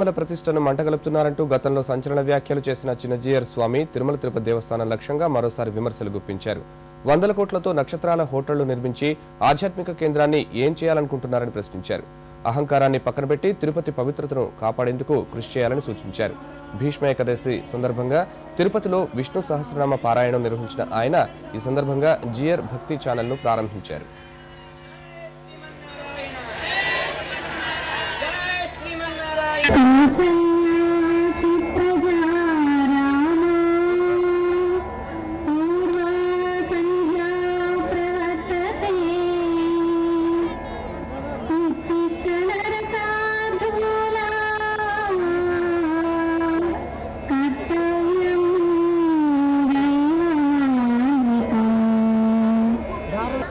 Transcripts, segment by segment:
తిరుమల ప్రతిష్టను మంటగలుపుతున్నారంటూ గతంలో సంచలన వ్యాఖ్యలు చేసిన చిన్నజీయర్ స్వామి తిరుమల తిరుపతి దేవస్థానం లక్ష్యంగా మరోసారి విమర్శలు గుప్పించారు. వందల కోట్లతో నక్షత్రాల హోటళ్ళు నిర్మించి ఆధ్యాత్మిక కేంద్రాన్ని ఏం చేయాలనుకుంటున్నారని ప్రశ్నించారు. అహంకారాన్ని పక్కన పెట్టి తిరుపతి పవిత్రతను కాపాడేందుకు కృషి చేయాలని సూచించారు. భీష్మ ఏకాదశి సందర్భంగా తిరుపతిలో విష్ణు సహస్రనామ పారాయణం నిర్వహించిన ఆయన ఈ సందర్భంగా జియర్ భక్తి ఛానల్ను ప్రారంభించారు. Tử.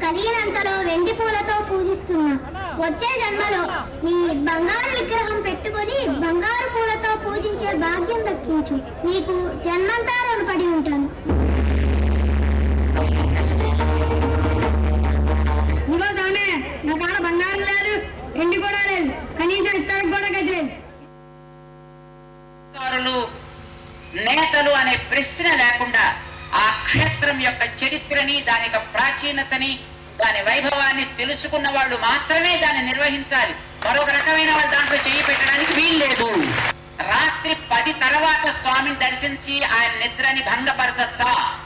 కలిగినంతలో వెండి పూలతో పూజిస్తున్నా. వచ్చే జన్మలో నీ బంగారు విగ్రహం పెట్టుకొని బంగారు పూలతో పూజించే భాగ్యం దక్కించు. నీకు జన్మంతా రుణపడి ఉంటాను. ఇదిగో స్వామి నా కాడ బంగారం లేదు వెండి కూడా లేదు కనీసం ఇత్తడికి కూడా గది లేదు. అధికారులు నేతలు అనే ప్రశ్న లేకుండా ఆ క్షేత్రం యొక్క చరిత్రని దాని యొక్క ప్రాచీనతని దాని వైభవాన్ని తెలుసుకున్న వాళ్ళు మాత్రమే దాన్ని నిర్వహించాలి. మరొక రకమైన వాళ్ళు దాంట్లో చేయి పెట్టడానికి వీల్లేదు. రాత్రి పది తర్వాత స్వామిని దర్శించి ఆయన నిద్రని భంగపరచచ్చా?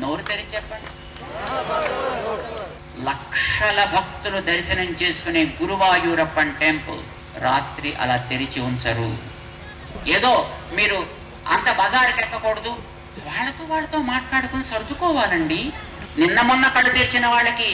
నోరు తెరిచి చెప్పండి. లక్షల భక్తులు దర్శనం చేసుకునే గురువాయూరప్పన్ టెంపుల్ రాత్రి అలా తెరిచి ఉంచరు. ఏదో మీరు అంత బజారుకి ఎక్కకూడదు వాళ్ళతో వాళ్ళతో మాట్లాడుకుని సర్దుకోవాలండి. నిన్న మొన్న కళ్ళు తీర్చిన వాళ్ళకి